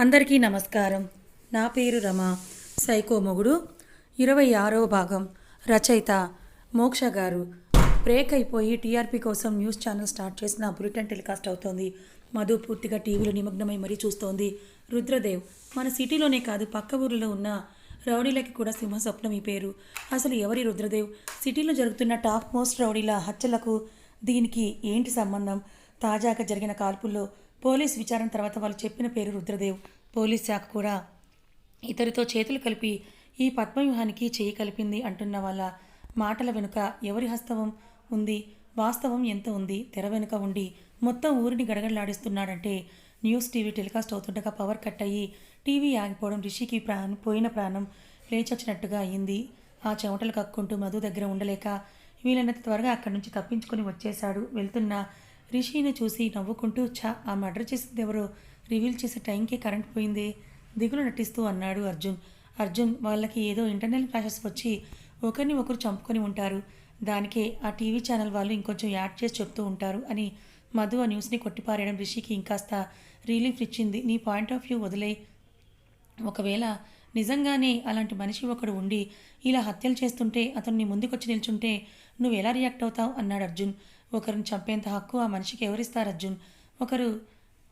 అందరికీ నమస్కారం. నా పేరు రమ. సైకో మొగుడు. ఇరవై ఆరవ భాగం. రచయిత మోక్ష గారు. బ్రేక్ అయిపోయి టీఆర్పీ కోసం న్యూస్ ఛానల్ స్టార్ట్ చేసిన బులెటిన్ టెలికాస్ట్ అవుతోంది. మధు పూర్తిగా టీవీలో నిమగ్నమై మరీ చూస్తోంది. రుద్రదేవ్. మన సిటీలోనే కాదు పక్క ఊరిలో ఉన్న రౌడీలకి కూడా సింహ స్వప్నం ఈ పేరు. అసలు ఎవరి రుద్రదేవ్? సిటీలో జరుగుతున్న టాప్ మోస్ట్ రౌడీల హత్యలకు దీనికి ఏంటి సంబంధం? తాజాగా జరిగిన కాల్పుల్లో పోలీస్ విచారణ తర్వాత వాళ్ళు చెప్పిన పేరు రుద్రదేవ్. పోలీస్ శాఖ కూడా ఇతరితో చేతులు కలిపి ఈ పద్మవ్యూహానికి చేయి కలిపింది అంటున్న వాళ్ళ మాటల వెనుక ఎవరి హస్తవం ఉంది? వాస్తవం ఎంత ఉంది? తెర వెనుక ఉండి మొత్తం ఊరిని గడగడలాడిస్తున్నాడంటే న్యూస్ టీవీ టెలికాస్ట్ అవుతుండగా పవర్ కట్ అయ్యి టీవీ ఆగిపోవడం రిషికి ప్రాణం పోయిన ప్రాణం లేచొచ్చినట్టుగా అయింది. ఆ చెమటలు కక్కుంటూ మధు దగ్గర ఉండలేక వీలైనంత త్వరగా అక్కడి నుంచి తప్పించుకొని వచ్చేశాడు. వెళ్తున్న రిషిని చూసి నవ్వుకుంటూ ఛా ఆ మర్డర్ చేసింది ఎవరో? రివీల్ చేసే టైంకి కరెంట్ పోయింది? దిగులు నటిస్తూ అన్నాడు అర్జున్. అర్జున్ వాళ్ళకి ఏదో ఇంటర్నల్ క్లాషెస్ వచ్చి ఒకరిని ఒకరు చంపుకొని ఉంటారు. దానికే ఆ టీవీ ఛానల్ వాళ్ళు ఇంకొంచెం యాడ్ చేసి చెప్తూ ఉంటారు అని మధు ఆ న్యూస్ని కొట్టిపారేయడం రిషికి ఇంకాస్త రిలీఫ్ ఇచ్చింది. నీ పాయింట్ ఆఫ్ వ్యూ వదిలే ఒకవేళ నిజంగానే అలాంటి మనిషి ఒకడు ఉండి ఇలా హత్యలు చేస్తుంటే అతను నీ ముందుకొచ్చి నిల్చుంటే నువ్వు ఎలా రియాక్ట్ అవుతావు? అన్నాడు అర్జున్. ఒకరిని చంపేంత హక్కు ఆ మనిషికి ఎవరిస్తారు అర్జున్? ఒకరు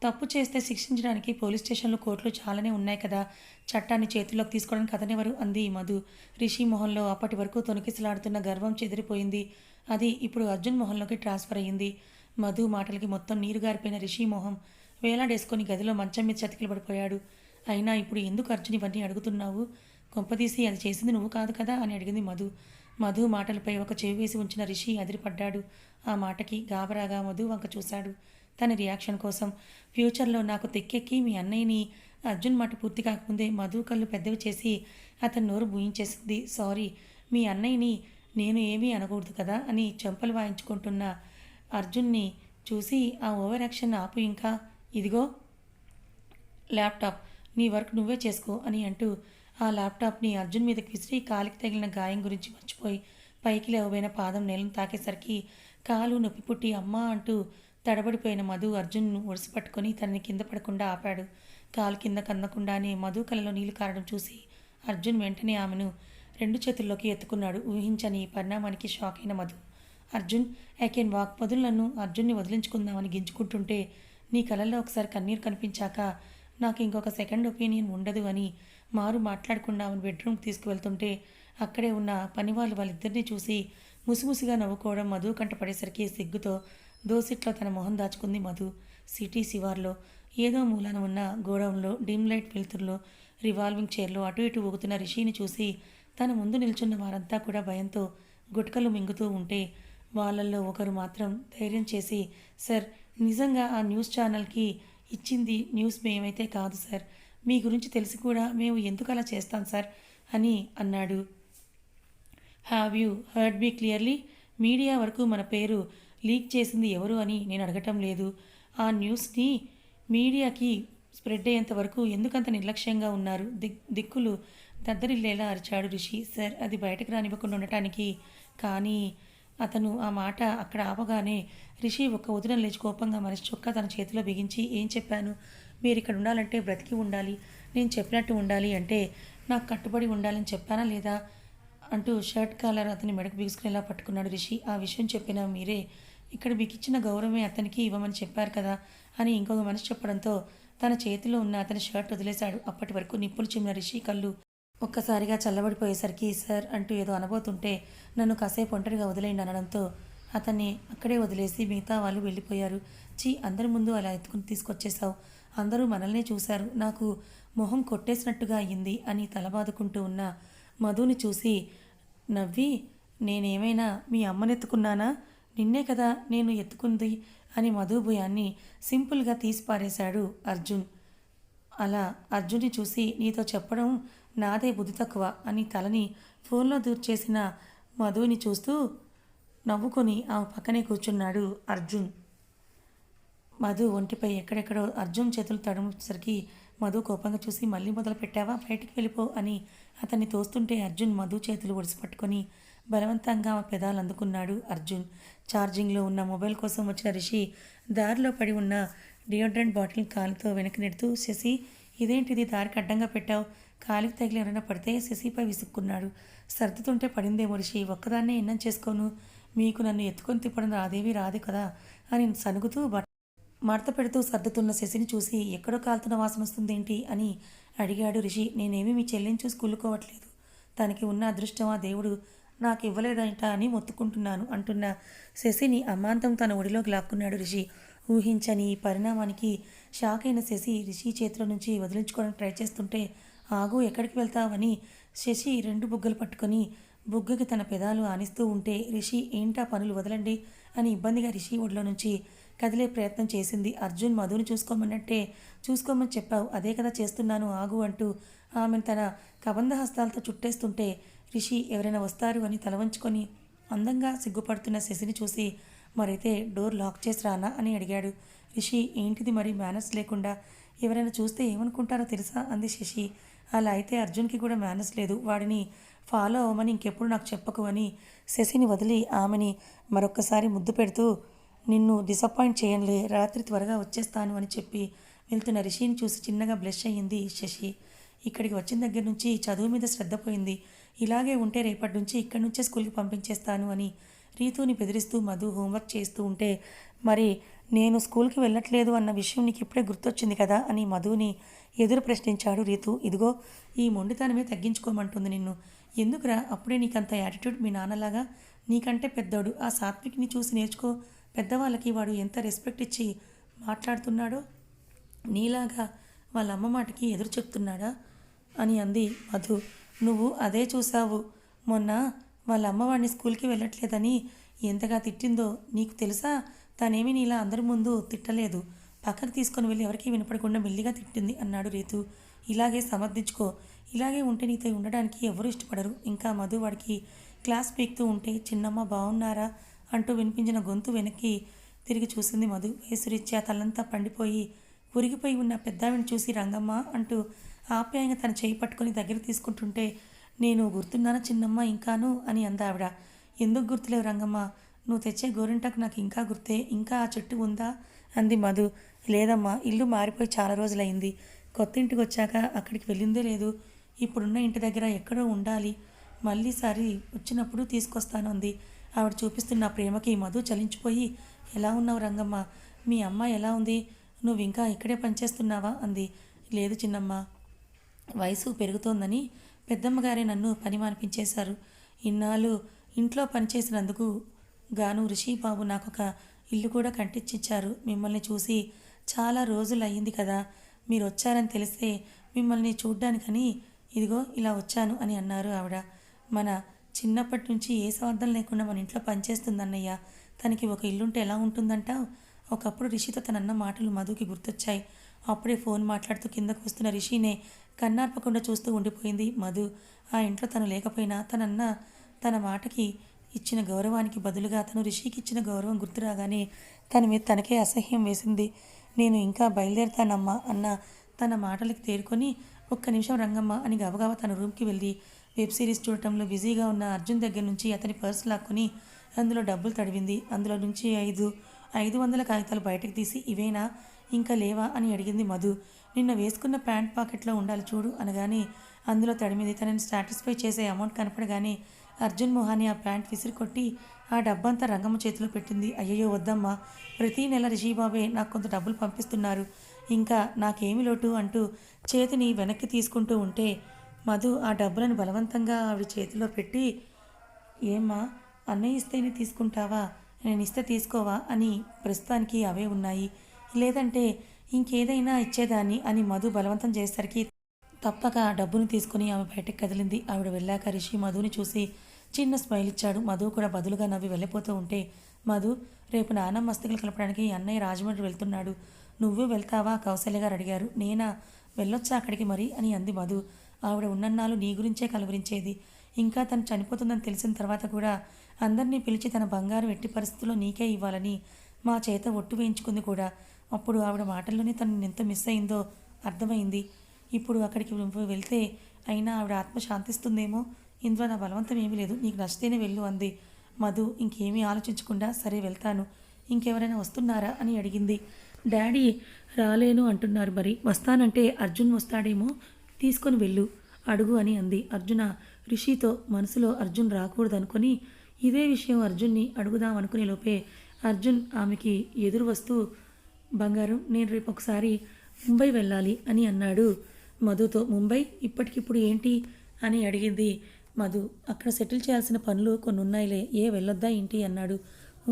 తప్పు చేస్తే శిక్షించడానికి పోలీస్ స్టేషన్లు కోర్టులు చాలానే ఉన్నాయి కదా. చట్టాన్ని చేతుల్లోకి తీసుకోవడానికి అతనెవరు అంది మధు. రిషి మొహంలో అప్పటి వరకు తొనికిసలాడుతున్న గర్వం చెదిరిపోయింది. అది ఇప్పుడు అర్జున్ మొహంలోకి ట్రాన్స్ఫర్ అయ్యింది. మధు మాటలకి మొత్తం నీరు గారిపోయిన రిషి మొహం వేలాడేసుకొని గదిలో మంచం మీద చతికిలు పడిపోయాడు అయినా ఇప్పుడు ఎందుకు అర్జున్ ఇవన్నీ అడుగుతున్నావు? కొంపదీసి అది చేసింది నువ్వు కాదు కదా అని అడిగింది మధు. మధు మాటలపై ఒక చెవి వేసి ఉంచిన రిషి అదిరిపడ్డాడు. ఆ మాటకి గాబరాగా మధు వంక చూశాడు. తన రియాక్షన్ కోసం ఫ్యూచర్లో నాకు తెక్కెక్కి మీ అన్నయ్యని అర్జున్ మాట పూర్తి కాకముందే మధు కళ్ళు పెద్దవి చేసి అతని నోరు బూయించేసింది. సారీ మీ అన్నయ్యని నేను ఏమీ అనకూడదు కదా అని చెంపలు వాయించుకుంటున్న అర్జున్ని చూసి ఆ ఓవర్ యాక్షన్ ఆపు ఇంకా. ఇదిగో ల్యాప్టాప్. నీ వర్క్ నువ్వే చేసుకో అని అంటూ ఆ ల్యాప్టాప్ని అర్జున్ మీదకి విసిరి కాలికి తగిలిన గాయం గురించి మర్చిపోయి పైకి లేవబోయిన పాదం నేలను తాకేసరికి కాలు నొప్పి పుట్టి అమ్మా అంటూ తడబడిపోయిన మధు అర్జున్ను ఒడిసి పట్టుకొని తనని కింద పడకుండా ఆపాడు. కాలు కింద కందకుండానే మధు కలలో నీళ్ళు కారడం చూసి అర్జున్ వెంటనే ఆమెను రెండు చేతుల్లోకి ఎత్తుకున్నాడు. ఊహించని పరిణామానికి షాక్ అయిన Madhu. Arjun I can walk బదులు నన్ను అర్జున్ని వదిలించుకుందామని గింజుకుంటుంటే నీ కలలో ఒకసారి కన్నీరు కనిపించాక నాకు ఇంకొక సెకండ్ ఒపీనియన్ ఉండదు అని మారు మాట్లాడకుండా ఆమెను బెడ్రూమ్కి తీసుకువెళ్తుంటే అక్కడే ఉన్న పనివాళ్ళు వాళ్ళిద్దరినీ చూసి ముసిముసిగా నవ్వుకోవడం మధు కంట పడేసరికి సిగ్గుతో దోసిట్లో తన మొహం దాచుకుంది మధు. సిటీ శివార్లో ఏదో మూలాన ఉన్న గోడౌన్లో డిమ్ లైట్ వెలుతురులో రివాల్వింగ్ చైర్లో అటు ఇటు ఊగుతున్న రిషిని చూసి తన ముందు నిల్చున్న వారంతా కూడా భయంతో గుట్కలు మింగుతూ ఉంటే వాళ్ళల్లో ఒకరు మాత్రం ధైర్యం చేసి సార్ నిజంగా ఆ న్యూస్ ఛానల్కి ఇచ్చింది న్యూస్ మేమైతే కాదు సార్. మీ గురించి తెలిసి కూడా మేము ఎందుకు అలా చేస్తాం సార్? అని అన్నాడు. Have you heard me clearly media వరకు మన పేరు లీక్ చేసింది ఎవరు అని నేను అడగటం లేదు. ఆ న్యూస్ని మీడియాకి స్ప్రెడ్ అయ్యేంత వరకు ఎందుకంత నిర్లక్ష్యంగా ఉన్నారు? దిక్ దిక్కులు దద్దరిల్లేలా అరిచాడు రిషి. సార్ అది బయటకు రానివ్వకుండా ఉండటానికి కానీ అతను ఆ మాట అక్కడ ఆపగానే రిషి ఒక్క ఉదరం లేచి కోపంగా మనిషి చొక్కా తన చేతిలో బిగించి ఏం చెప్పాను? మీరు ఇక్కడ ఉండాలంటే బ్రతికి ఉండాలి. నేను చెప్పినట్టు ఉండాలి అంటే నాకు కట్టుబడి ఉండాలని చెప్పానా లేదా? అంటూ షర్ట్ కాలర్ అతని మెడకు బిగుసుకునేలా పట్టుకున్నాడు రిషి. ఆ విషయం చెప్పిన మీరే. ఇక్కడ బిగించిన గౌరవమే అతనికి ఇవ్వమని చెప్పారు కదా అని ఇంకొక మనిషి చెప్పడంతో తన చేతిలో ఉన్న అతని షర్ట్ వదిలేశాడు. అప్పటి వరకు నిప్పులు చిమ్మిన రిషి కళ్ళు ఒక్కసారిగా చల్లబడిపోయేసరికి సార్ అంటూ ఏదో అనబోతుంటే నన్ను కాసేపు ఒంటరిగా వదిలేయండి అనడంతో అతన్ని అక్కడే వదిలేసి మిగతా వాళ్ళు వెళ్ళిపోయారు. చీ అందరి ముందు అలా ఎత్తుకుని తీసుకొచ్చేసావు అందరూ మనల్నే చూశారు. నాకు మొహం కొట్టేసినట్టుగా అయ్యింది అని తలబాదుకుంటూ ఉన్న మధుని చూసి నవ్వి నేనేమైనా మీ అమ్మనెత్తుకున్నానా? నిన్నే కదా నేను ఎత్తుకుంది అని మధుభయాన్ని సింపుల్గా తీసి పారేశాడు అర్జున్. అలా అర్జున్ని చూసి నీతో చెప్పడం నాదే బుద్ధి తక్కువ అని తలని ఫోన్లో దూర్చేసిన మధుని చూస్తూ నవ్వుకొని ఆమె పక్కనే కూర్చున్నాడు అర్జున్. మధు ఒంటిపై ఎక్కడెక్కడో అర్జున్ చేతులు తడుముసరికి మధు కోపంగా చూసి మళ్ళీ మొదలు పెట్టావా? బయటికి వెళ్ళిపో అని అతన్ని తోస్తుంటే అర్జున్ మధు చేతులు ఒడిసిపట్టుకొని బలవంతంగా ఆమె పెదాలు అందుకున్నాడు అర్జున్. ఛార్జింగ్లో ఉన్న మొబైల్ కోసం వచ్చిన రిషి దారిలో పడి ఉన్న డియోడ్రెంట్ బాటిల్ కాలుతో వెనక్కి నెడుతూ శశి ఇదేంటిది? దారికి అడ్డంగా పెట్టావు. కాలికి తగిలి ఎవరైనా పడితే శశిపై విసుక్కున్నాడు. సర్దుతుంటే పడిందేమో రిషి ఒక్కదాన్నే ఎన్నం చేసుకోను. మీకు నన్ను ఎత్తుకొని తిప్పడం రాదేవి రాదు కదా అని సనుగుతూ మడత పెడుతూ సర్దుతున్న శశిని చూసి ఎక్కడో కాలుతున్న వాసన వస్తుందేంటి అని అడిగాడు రిషి. నేనేమి మీ చెల్లిని చూసి కుళ్ళుకోవట్లేదు. తనకి ఉన్న అదృష్టం ఆ దేవుడు నాకు ఇవ్వలేదంట అని మొత్తుకుంటున్నాను అంటున్న శశిని అమాంతం తన ఒడిలోకి లాక్కున్నాడు రిషి. ఊహించని ఈ పరిణామానికి షాక్ అయిన శశి రిషి చేతిలో నుంచి వదిలించుకోవడానికి ట్రై చేస్తుంటే ఆగు ఎక్కడికి వెళ్తావని శశి రెండు బుగ్గలు పట్టుకొని బుగ్గకి తన పెదాలు ఆనిస్తూ ఉంటే రిషి ఏంటా పనులు వదలండి అని ఇబ్బందిగా రిషి ఒడిలో నుంచి కదిలే ప్రయత్నం చేసింది. అర్జున్ మధుని చూసుకోమన్నట్టే చూసుకోమని చెప్పావు. అదే కదా చేస్తున్నాను ఆగు అంటూ ఆమెను తన కబంధ హస్తాలతో చుట్టేస్తుంటే రిషి ఎవరైనా వస్తారు అని తలవంచుకొని అందంగా సిగ్గుపడుతున్న శశిని చూసి మరైతే డోర్ లాక్ చేసి రానా అని అడిగాడు. రిషి ఏంటిది మరి? మేనర్స్ లేకుండా ఎవరైనా చూస్తే ఏమనుకుంటారో తెలుసా? అంది శశి. అలా అయితే అర్జున్కి కూడా మేనస్ లేదు. వాడిని ఫాలో అవ్వమని ఇంకెప్పుడు నాకు చెప్పకు అని శశిని వదిలి ఆమెని మరొక్కసారి ముద్దు పెడుతూ నిన్ను డిసప్పాయింట్ చేయనులే రాత్రి త్వరగా వచ్చేస్తాను అని చెప్పి వెళ్తున్న రిషిని చూసి చిన్నగా బ్లెష్ అయ్యింది శశి. ఇక్కడికి వచ్చిన దగ్గర నుంచి చదువు మీద శ్రద్ధ పోయింది. ఇలాగే ఉంటే రేపటి నుంచి ఇక్కడి నుంచే స్కూల్కి పంపించేస్తాను అని రీతుని బెదిరిస్తూ మధు హోంవర్క్ చేస్తూ ఉంటే మరి నేను స్కూల్కి వెళ్ళట్లేదు అన్న విషయం నీకు ఇప్పుడే గుర్తొచ్చింది కదా అని మధుని ఎదురు ప్రశ్నించాడు రీతు. ఇదిగో ఈ మొండితనమే తగ్గించుకోమంటుంది నిన్ను. ఎందుకురా? అప్పుడే నీకంత యాటిట్యూడ్ మీ నాన్నలాగా నీకంటే పెద్దోడు. ఆ సాత్విక్ని చూసి నేర్చుకో. పెద్దవాళ్ళకి వాడు ఎంత రెస్పెక్ట్ ఇచ్చి మాట్లాడుతున్నాడో నీలాగా వాళ్ళ అమ్మ మాటకి ఎదురు చెప్తున్నాడా అని అంది మధు. నువ్వు అదే చూసావు మొన్న వాళ్ళ అమ్మ వాడిని స్కూల్కి వెళ్ళట్లేదని ఎంతగా తిట్టిందో నీకు తెలుసా? తనేమి నీలా అందరి ముందు తిట్టలేదు. పక్కకు తీసుకొని వెళ్ళి ఎవరికీ వినపడకుండా మెల్లిగా తిట్టింది అన్నాడు రీతు. ఇలాగే సమర్థించుకో. ఇలాగే ఉంటే నీతో ఉండడానికి ఎవరు ఇష్టపడరు. ఇంకా మధు వాడికి క్లాస్ పీక్తూ ఉంటే చిన్నమ్మ బాగున్నారా అంటూ వినిపించిన గొంతు వెనక్కి తిరిగి చూసింది మధు. వయసురీత్యా తలంతా పండిపోయి ఉరిగిపోయి ఉన్న పెద్దావిని చూసి రంగమ్మ అంటూ ఆప్యాయంగా తన చేయి పట్టుకొని దగ్గర తీసుకుంటుంటే నేను గుర్తున్నానా చిన్నమ్మ ఇంకాను అని అందావిడ. ఎందుకు గుర్తులేవు రంగమ్మ? నువ్వు తెచ్చే గోరింటాకు నాకు ఇంకా గుర్తే ఇంకా ఆ చెట్టు ఉందా? అంది మధు. లేదమ్మా ఇల్లు మారిపోయి చాలా రోజులైంది. కొత్త ఇంటికి వచ్చాక అక్కడికి వెళ్ళిందే లేదు. ఇప్పుడున్న ఇంటి దగ్గర ఎక్కడో ఉండాలి. మళ్ళీ సారి వచ్చినప్పుడు తీసుకొస్తాను అంది ఆవిడ చూపిస్తున్న ప్రేమకి మధు చలించిపోయి ఎలా ఉన్నావు రంగమ్మ? మీ అమ్మ ఎలా ఉంది? నువ్వు ఇంకా ఇక్కడే పనిచేస్తున్నావా? అంది. లేదు చిన్నమ్మ. వయసు పెరుగుతోందని పెద్దమ్మగారే నన్ను పని మానిపించేశారు ఇన్నాళ్ళు ఇంట్లో పనిచేసినందుకు గాను రిషిబాబు నాకొక ఇల్లు కూడా కట్టించిచ్చారు మిమ్మల్ని చూసి చాలా రోజులు అయ్యింది కదా. మీరు వచ్చారని తెలిస్తే మిమ్మల్ని చూడ్డానికని ఇదిగో ఇలా వచ్చాను అని అన్నారు ఆవిడ. మన చిన్నప్పటి నుంచి ఏ స్వార్థం లేకుండా మన ఇంట్లో పనిచేస్తుంది అన్నయ్య తనకి ఒక ఇల్లుంటే ఎలా ఉంటుందంటావు? ఒకప్పుడు రిషితో తనన్న మాటలు మధుకి గుర్తొచ్చాయి. అప్పుడే ఫోన్ మాట్లాడుతూ కిందకు వస్తున్న రిషినే కన్నార్పకుండా చూస్తూ ఉండిపోయింది మధు. ఆ ఇంట్లో తను లేకపోయినా తనన్న తన మాటకి ఇచ్చిన గౌరవానికి బదులుగా అతను రిషికి ఇచ్చిన గౌరవం గుర్తురాగానే తన మీద తనకే అసహ్యం వేసింది. నేను ఇంకా బయలుదేరుతానమ్మా అన్న తన మాటలకు తేరుకొని ఒక్క నిమిషం రంగమ్మ అని గబగబా తన రూమ్కి వెళ్ళి వెబ్ సిరీస్ చూడటంలో బిజీగా ఉన్న అర్జున్ దగ్గర నుంచి అతని పర్స్ లాక్కొని అందులో డబ్బులు తడివింది. అందులో నుంచి ఐదు ఐదు వందల కాగితాలు బయటకు తీసి ఇవేనా? ఇంకా లేవా? అని అడిగింది మధు. నిన్న వేసుకున్న ప్యాంట్ పాకెట్లో ఉండాలి చూడు అనగానే అందులో తడిమింది. తనని సాటిస్ఫై చేసే అమౌంట్ కనపడగానే అర్జున్ మొహాని ఆ ప్యాంట్ విసిరి కొట్టి ఆ డబ్బంతా రంగమ్మ చేతిలో పెట్టింది. అయ్యయ్యో వద్దమ్మా. ప్రతీ నెల రిషిబాబే నాకు కొంత డబ్బులు పంపిస్తున్నారు. ఇంకా నాకేమి లోటు అంటూ చేతిని వెనక్కి తీసుకుంటూ ఉంటే మధు ఆ డబ్బులను బలవంతంగా ఆవిడ చేతిలో పెట్టి ఏమ్మా అన్నయ్య ఇస్తేనే తీసుకుంటావా? నేను ఇస్తే తీసుకోవా? అని ప్రస్తుతానికి అవే ఉన్నాయి. లేదంటే ఇంకేదైనా ఇచ్చేదాన్ని అని మధు బలవంతం చేసేసరికి తప్పక ఆ డబ్బును తీసుకుని ఆమె బయటకు కదిలింది. ఆవిడ వెళ్ళాక రిషి మధుని చూసి చిన్న స్మైల్ ఇచ్చాడు. మధు కూడా బదులుగా నవ్వి వెళ్ళిపోతూ ఉంటే మధు రేపు నాన్న మస్తకులు కలపడానికి అన్నయ్య రాజమండ్రి వెళ్తున్నాడు. నువ్వు వెళ్తావా? కౌశల్య గారు అడిగారు. నేనా? వెళ్ళొచ్చా అక్కడికి మరి? అని అంది మధు. ఆవిడ ఉన్నన్నాళ్ళు నీ గురించే కలవరించేది. ఇంకా తను చనిపోతుందని తెలిసిన తర్వాత కూడా అందరినీ పిలిచి తన బంగారం ఎట్టి పరిస్థితుల్లో నీకే ఇవ్వాలని మా చేత ఒట్టు వేయించుకుంది కూడా. అప్పుడు ఆవిడ మాటల్లోనే తను ఎంత మిస్ అయిందో అర్థమైంది. ఇప్పుడు అక్కడికి నువ్వు వెళ్తే అయినా ఆవిడ ఆత్మ శాంతిస్తుందేమో ఇందులో నా బలవంతం ఏమీ లేదు. నీకు నచ్చితేనే వెళ్ళు అంది. మధు ఇంకేమీ ఆలోచించకుండా సరే వెళ్తాను. ఇంకెవరైనా వస్తున్నారా అని అడిగింది. డాడీ రాలేను అంటున్నారు మరి. వస్తానంటే అర్జున్ వస్తాడేమో తీసుకొని వెళ్ళు అడుగు అని అంది. అర్జున రిషితో మనసులో అర్జున్ రాకూడదనుకొని ఇదే విషయం అర్జున్ని అడుగుదాం అనుకునే లోపే అర్జున్ ఆమెకి ఎదురు వస్తూ బంగారం నేను రేపు ఒకసారి ముంబై వెళ్ళాలి అని అన్నాడు. మధుతో ముంబై ఇప్పటికిప్పుడు ఏంటి? అని అడిగింది. మధు అక్కడ సెటిల్ చేయాల్సిన పనులు కొన్ని ఉన్నాయిలే ఏ వెళ్ళొద్దా ఏంటి అన్నాడు.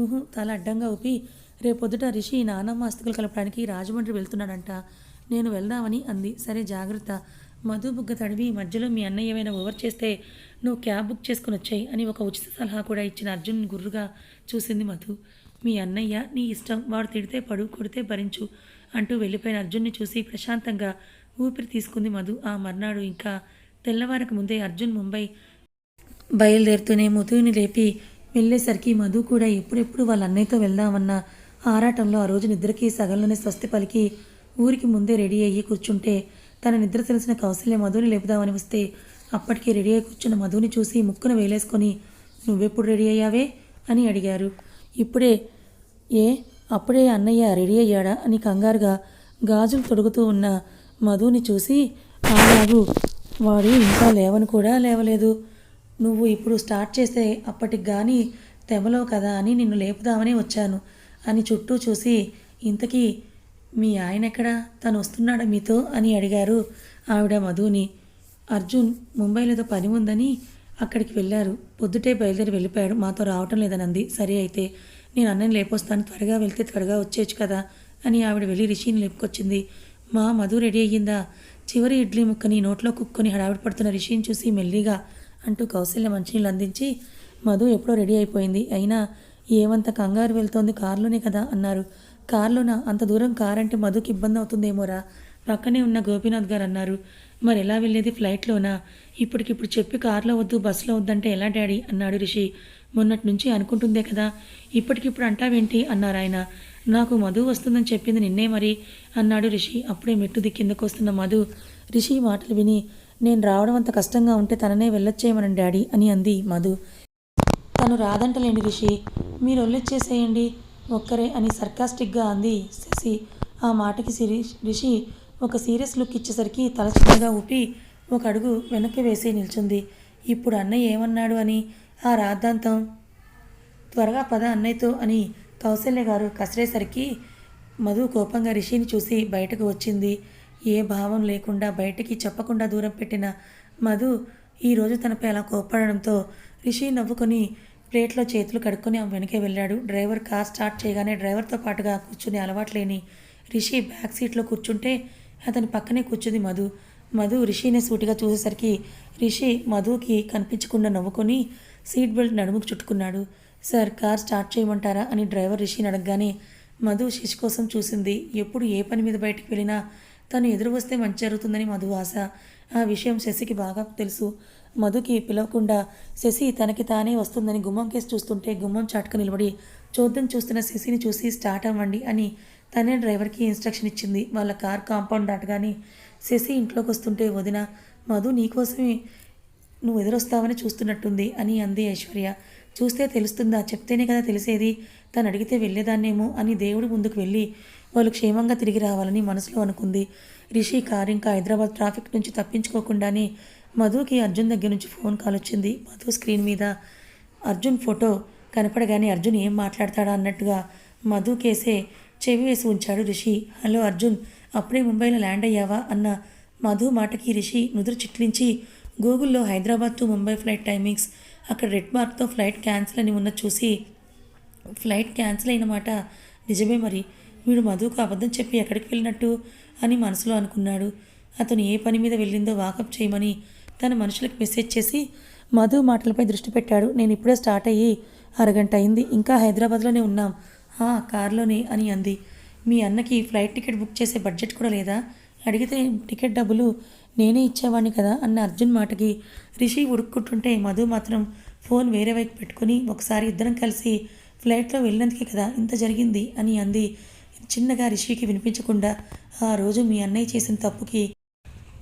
ఊహు తల అడ్డంగా ఊపి రేపొద్దుట రిషి నానమ్మ ఆస్తికలు కలపడానికి రాజమండ్రి వెళ్తున్నాడంట నేను వెళ్దామని అంది. సరే జాగ్రత్త. మధు బుగ్గ తడివి మధ్యలో మీ అన్నయ్య ఏమైనా ఓవర్ చేస్తే నువ్వు క్యాబ్ బుక్ చేసుకుని వచ్చాయి అని ఒక ఉచిత సలహా కూడా ఇచ్చిన అర్జున్ గుర్రుగా చూసింది మధు. మీ అన్నయ్య నీ ఇష్టం వాడు తిడితే పడు కొడితే భరించు అంటూ వెళ్ళిపోయిన అర్జున్ని చూసి ప్రశాంతంగా ఊపిరి తీసుకుంది మధు. ఆ మర్నాడు ఇంకా తెల్లవారకు ముందే అర్జున్ ముంబై బయలుదేరుతూనే మధుని లేపి వెళ్ళేసరికి మధు కూడా ఎప్పుడెప్పుడు వాళ్ళ అన్నయ్యతో వెళ్దామన్న ఆరాటంలో ఆ రోజు నిద్రకి సగంలోనే స్వస్తి పలికి ఊరికి ముందే రెడీ అయ్యి కూర్చుంటే తన నిద్ర తెలిసిన కౌశల్య మధుని లేపుదామని వస్తే అప్పటికే రెడీ అయి కూర్చున్న మధుని చూసి ముక్కున వేలేసుకొని నువ్వెప్పుడు రెడీ అయ్యావే? అని అడిగారు. ఇప్పుడే. ఏ? అప్పుడే అన్నయ్య రెడీ అయ్యాడా? అని కంగారుగా గాజులు తొడుగుతూ ఉన్న మధుని చూసి ఆలాగు వాడు ఇంకా లేవని కూడా లేవలేదు. నువ్వు ఇప్పుడు స్టార్ట్ చేస్తే అప్పటికి కానీ తెమలో కదా అని నిన్ను లేపుదామని వచ్చాను అని చుట్టూ చూసి ఇంతకీ మీ ఆయన ఎక్కడా తను వస్తున్నాడా మీతో? అని అడిగారు ఆవిడ మధుని. అర్జున్ ముంబైలో పని ఉందని అక్కడికి వెళ్ళారు. పొద్దుటే బయలుదేరి వెళ్ళిపోయాడు. మాతో రావటం లేదని అంది సరే అయితే నేను అన్నని లేపొస్తాను. త్వరగా వెళ్తే త్వరగా వచ్చేయచ్చు కదా అని ఆవిడ వెళ్ళి రిషిని లేపుకొచ్చింది. మా మధు రెడీ అయ్యిందా? చివరి ఇడ్లీ ముక్కని నోట్లో కుక్కొని హడావిడి పడుతున్న రిషిని చూసి మెల్లిగా అంటూ కౌశల్య మంచినీళ్ళు అందించి మధు ఎప్పుడో రెడీ అయిపోయింది. అయినా ఏమంత కంగారు వెళ్తోంది కారులోనే కదా అన్నారు. కారులోనా? అంత దూరం కార్ అంటే మధుకి ఇబ్బంది అవుతుందేమోరా? పక్కనే ఉన్న గోపీనాథ్ గారు అన్నారు. మరి ఎలా వెళ్ళేది? ఫ్లైట్లోనా? ఇప్పటికిప్పుడు చెప్పి కారులో వద్దు బస్సులో వద్దంటే ఎలా డాడీ అన్నాడు రిషి. మొన్నటి నుంచి అనుకుంటుందే కదా. ఇప్పటికిప్పుడు అంటావేంటి అన్నారు ఆయన. నాకు మధు వస్తుందని చెప్పింది నిన్నే మరి అన్నాడు రిషి. అప్పుడే మెట్టు దిక్కిందకు వస్తున్న మధు రిషి మాటలు విని నేను రావడం అంత కష్టంగా ఉంటే తననే వెళ్ళొచ్చేయమనండి డాడీ అని అంది మధు. తను రాదంటలేండి రిషి. మీరు వెళ్ళొచ్చేసేయండి ఒక్కరే అని సర్కాస్టిక్గా అంది శశి. ఆ మాటకి సిరి రిషి ఒక సీరియస్ లుక్ ఇచ్చేసరికి తల చిన్నగా ఊపి ఒక అడుగు వెనక్కి వేసి నిల్చుంది. ఇప్పుడు అన్నయ్య ఏమన్నాడు అని? ఆ రాద్ధాంతం. త్వరగా పద అన్నయ్యతో అని కౌశల్య గారు కసిరేసరికి మధు కోపంగా రిషిని చూసి బయటకు వచ్చింది. ఏ భావం లేకుండా బయటికి చెప్పకుండా దూరం పెట్టిన మధు ఈరోజు తనపై అలా కోప్పడంతో రిషి నవ్వుకొని ప్లేట్లో చేతులు కడుక్కొని ఆమె వెనకే వెళ్ళాడు. డ్రైవర్ కార్ స్టార్ట్ చేయగానే డ్రైవర్తో పాటుగా కూర్చుని అలవాట్లేని రిషి బ్యాక్ సీట్లో కూర్చుంటే అతని పక్కనే కూర్చుంది మధు. మధు రిషిని సూటిగా చూసేసరికి రిషి మధుకి కనిపించకుండా నవ్వుకొని సీట్ బెల్ట్ నడుముకు చుట్టుకున్నాడు. సార్ కార్ స్టార్ట్ చేయమంటారా? అని డ్రైవర్ రిషిని అడగగానే మధు శశి కోసం చూసింది. ఎప్పుడు ఏ పని మీద బయటికి వెళ్ళినా తను ఎదురు వస్తే మంచి జరుగుతుందని మధు ఆశ. ఆ విషయం శశికి బాగా తెలుసు. మధుకి పిలవకుండా శశి తనకి తానే వస్తుందని గుమ్మం కేసు చూస్తుంటే గుమ్మం చాటుకు నిలబడి చూద్దాం చూస్తున్న శశిని చూసి స్టార్ట్ అవ్వండి అని తనే డ్రైవర్కి ఇన్స్ట్రక్షన్ ఇచ్చింది. వాళ్ళ కార్ కాంపౌండ్ దాటగానే శశి ఇంట్లోకి వస్తుంటే వదిన మధు నీకోసమే నువ్వు ఎదురొస్తావని చూస్తున్నట్టుంది అని అంది ఐశ్వర్య. చూస్తే తెలుస్తుందా? చెప్తేనే కదా తెలిసేది. తను అడిగితే వెళ్ళేదాన్నేమో అని దేవుడి ముందుకు వెళ్ళి వాళ్ళు క్షేమంగా తిరిగి రావాలని మనసులో అనుకుంది. రిషి కార్ ఇంకా హైదరాబాద్ ట్రాఫిక్ నుంచి తప్పించుకోకుండానే మధుకి అర్జున్ దగ్గర నుంచి ఫోన్ కాల్ వచ్చింది. మధు స్క్రీన్ మీద అర్జున్ ఫోటో కనపడగానే అర్జున్ ఏం మాట్లాడతాడా? అన్నట్టుగా మధు కేసే చెవి వేసి ఉంచాడు రిషి. హలో అర్జున్ అప్పుడే ముంబైలో ల్యాండ్ అయ్యావా? అన్న మధు మాటకి రిషి నుదురు చిట్లించి గూగుల్లో Hyderabad to Mumbai flight timings అక్కడ రెడ్ మార్క్తో ఫ్లైట్ క్యాన్సిల్ అని ఉన్న చూసి ఫ్లైట్ క్యాన్సిల్ అయిన మాట నిజమే మరి. వీడు మధుకు అబద్ధం చెప్పి ఎక్కడికి వెళ్ళినట్టు అని మనసులో అనుకున్నాడు. అతను ఏ పని మీద వెళ్ళిందో వాకప్ చేయమని తన మనుషులకు మెసేజ్ చేసి మధు మాటలపై దృష్టి పెట్టాడు. నేను ఇప్పుడే స్టార్ట్ అయ్యి అరగంట అయింది. ఇంకా హైదరాబాద్లోనే ఉన్నాం. "ఆ, కారులోనే అని అంది. మీ అన్నకి ఫ్లైట్ టికెట్ బుక్ చేసే బడ్జెట్ కూడా లేదా? అడిగితే టికెట్ డబ్బులు నేనే ఇచ్చేవాడిని కదా అన్న అర్జున్ మాటకి రిషి ఉడుక్కుంటుంటే మధు మాత్రం ఫోన్ వేరే వైపు పెట్టుకుని ఒకసారి ఇద్దరం కలిసి ఫ్లైట్లో వెళ్ళినందుకే కదా ఇంత జరిగింది అని అంది. చిన్నగా రిషికి వినిపించకుండా ఆ రోజు మీ అన్నయ్య చేసిన తప్పుకి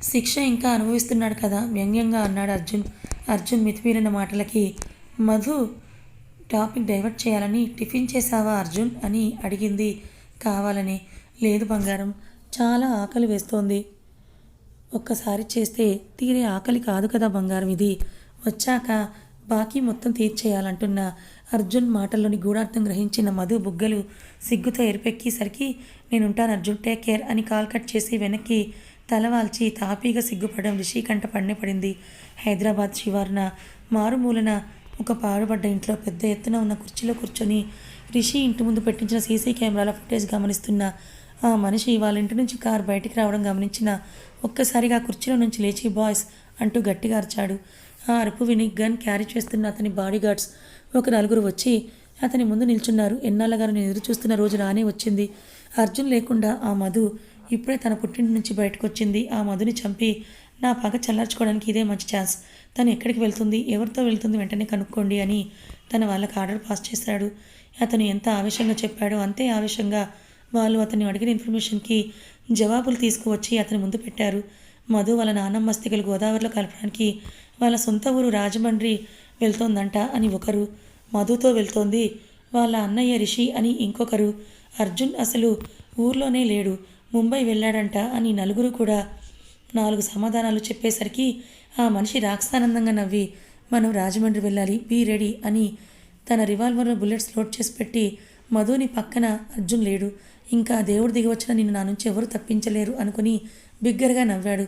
శిక్ష ఇంకా అనుభవిస్తున్నాడు కదా? వ్యంగ్యంగా అన్నాడు అర్జున్. అర్జున్ మితిమీరిన మాటలకి మధు టాపిక్ డైవర్ట్ చేయాలని టిఫిన్ చేశావా అర్జున్? అని అడిగింది. కావాలని. లేదు బంగారం చాలా ఆకలి వేస్తోంది. ఒక్కసారి చేస్తే తీరే ఆకలి కాదు కదా బంగారం ఇది. వచ్చాక బాకీ మొత్తం తీర్చేయాలంటున్న అర్జున్ మాటల్లోని గూఢార్థం గ్రహించిన మధు బుగ్గలు సిగ్గుతో ఎరిపెక్కేసరికి నేనుంటాను అర్జున్ టేక్ కేర్ అని కాల్ కట్ చేసి వెనక్కి తలవాల్చి తాపీగా సిగ్గుపడడం రిషికంఠ పడిన పడింది. హైదరాబాద్ శివారున మారుమూలన ఒక పాడుబడ్డ ఇంట్లో పెద్ద ఎత్తున ఉన్న కుర్చీలో కూర్చొని రిషి ఇంటి ముందు పెట్టించిన సీసీ కెమెరాల ఫుటేజ్ గమనిస్తున్న ఆ మనిషి వాళ్ళ ఇంటి నుంచి కారు బయటికి రావడం గమనించిన ఒక్కసారిగా కుర్చీలో నుంచి లేచి బాయ్స్ అంటూ గట్టిగా అరిచాడు. ఆ అరుపు విని గన్ క్యారీ చేస్తున్న అతని బాడీగార్డ్స్ ఒక నలుగురు వచ్చి అతని ముందు నిల్చున్నారు. ఎన్నాళ్ళగా నేను ఎదురు చూస్తున్న రోజు రానే వచ్చింది. అర్జున్ లేకుండా ఆ మధు ఇప్పుడే తన పుట్టింటి నుంచి బయటకు వచ్చింది ఆ మధుని చంపి నా పగ చల్లార్చుకోవడానికి ఇదే మంచి ఛాన్స్. తను ఎక్కడికి వెళ్తుంది? ఎవరితో వెళ్తుంది? వెంటనే కనుక్కోండి అని తన వాళ్ళకి ఆర్డర్ పాస్ చేశాడు. అతను ఎంత ఆవేశంగా చెప్పాడో అంతే ఆవేశంగా వాళ్ళు అతన్ని అడిగిన ఇన్ఫర్మేషన్కి జవాబులు తీసుకువచ్చి అతని ముందు పెట్టారు. మధు వాళ్ళ నానమ్మస్తికలు గోదావరిలో కలపడానికి వాళ్ళ సొంత ఊరు రాజమండ్రి వెళ్తోందంట అని ఒకరు. మధుతో వెళ్తోంది. వాళ్ళ అన్నయ్య రిషి అని ఇంకొకరు. అర్జున్ అసలు ఊర్లోనే లేడు. ముంబై వెళ్ళాడంట అని నలుగురు కూడా. నాలుగు సమాధానాలు చెప్పేసరికి ఆ మనిషి రాక్షసానందంగా నవ్వి మనం రాజమండ్రి వెళ్ళాలి బీ రెడీ అని తన రివాల్వర్లో బుల్లెట్స్ లోడ్ చేసి పెట్టి మధుని పక్కన అర్జున్ లేడు. ఇంకా దేవుడు దిగి వచ్చిన నిన్ను నా నుంచి ఎవరు తప్పించలేరు అనుకుని బిగ్గరగా నవ్వాడు.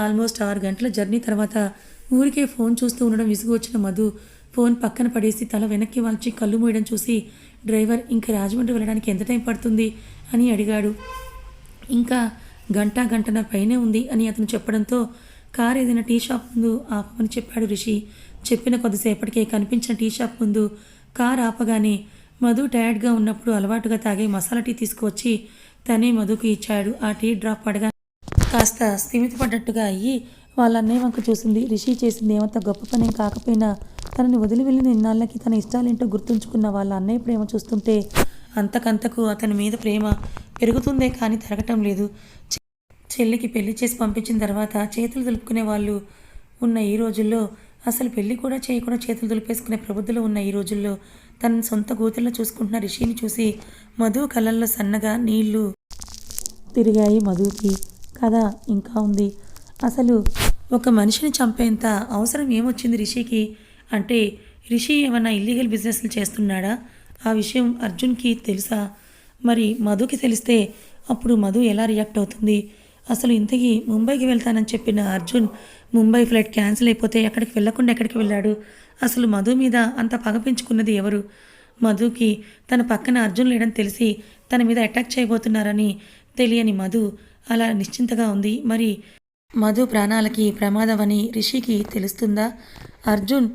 ఆల్మోస్ట్ ఆరు గంటల జర్నీ తర్వాత ఊరికే ఫోన్ చూస్తూ ఉండడం విసుగు వచ్చిన మధు ఫోన్ పక్కన పడేసి తల వెనక్కి వాల్చి కళ్ళు మూయడం చూసి డ్రైవర్ ఇంకా రాజమండ్రి వెళ్ళడానికి ఎంత టైం పడుతుంది? అని అడిగాడు. ఇంకా గంట గంటన పైనే ఉంది అని అతను చెప్పడంతో కార్ ఏదైనా టీ షాప్ ముందు ఆపమని చెప్పాడు రిషి. చెప్పిన కొద్దిసేపటికే కనిపించిన టీ షాప్ ముందు కార్ ఆపగానే మధు టైర్డ్గా ఉన్నప్పుడు అలవాటుగా తాగే మసాలా టీ తీసుకువచ్చి తనే మధుకు ఇచ్చాడు. ఆ టీ డ్రాప్ పడగా కాస్త స్థిమితపడ్డట్టుగా అయ్యి వాళ్ళ అన్నయ్య వంక చూసింది. రిషి చేసింది ఏమంత గొప్ప పనేం కాకపోయినా తనని వదిలి వెళ్ళిన ఇన్నాళ్ళకి తన ఇష్టాలేంటో గుర్తుంచుకున్న వాళ్ళ అన్నయ్య ప్రేమ చూస్తుంటే అంతకంతకు అతని మీద ప్రేమ పెరుగుతుందే కానీ తరగటం లేదు. చె- చెల్లికి పెళ్ళి చేసి పంపించిన తర్వాత చేతులు దులుపుకునే వాళ్ళు ఉన్న ఈ రోజుల్లో అసలు పెళ్ళి కూడా చేయకుండా చేతులు దులిపేసుకునే ప్రబుద్ధులు ఉన్న ఈ రోజుల్లో తన సొంత కూతుర్లో చూసుకుంటున్న రిషిని చూసి మధు కళ్ళల్లో సన్నగా నీళ్ళు తిరిగాయి మధుకి. కథ ఇంకా ఉంది. అసలు ఒక మనిషిని చంపేంత అవసరం ఏమొచ్చింది రిషికి? అంటే రిషి ఏమన్నా ఇల్లీగల్ బిజినెస్లు చేస్తున్నాడా? ఆ విషయం అర్జున్కి తెలుసా? మరి మధుకి తెలిస్తే అప్పుడు మధు ఎలా రియాక్ట్ అవుతుంది? అసలు ఇంతకీ ముంబైకి వెళ్తానని చెప్పిన అర్జున్ ముంబై ఫ్లైట్ క్యాన్సిల్ అయిపోతే ఎక్కడికి వెళ్ళకుండా ఎక్కడికి వెళ్ళాడు? అసలు మధు మీద అంత పగ పెంచుకున్నది ఎవరు? మధుకి తన పక్కన అర్జున్ లేడని తెలిసి తన మీద అటాక్ చేయబోతున్నారని తెలియని మధు అలా నిశ్చింతగా ఉంది. మరి మధు ప్రాణాలకి ప్రమాదమని రిషికి తెలుస్తుందా? అర్జున్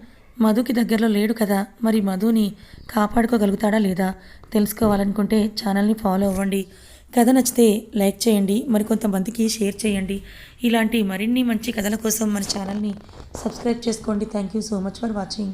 మధుకి దగ్గరలో లేడు కదా మరి మధుని కాపాడుకోగలుగుతాడా లేదా? తెలుసుకోవాలనుకుంటే ఛానల్ని ఫాలో అవ్వండి. కథ నచ్చితే లైక్ చేయండి మరికొంతమందికి షేర్ చేయండి. ఇలాంటి మరిన్ని మంచి కథల కోసం మన ఛానల్ని సబ్స్క్రైబ్ చేసుకోండి. Thank you so much for watching.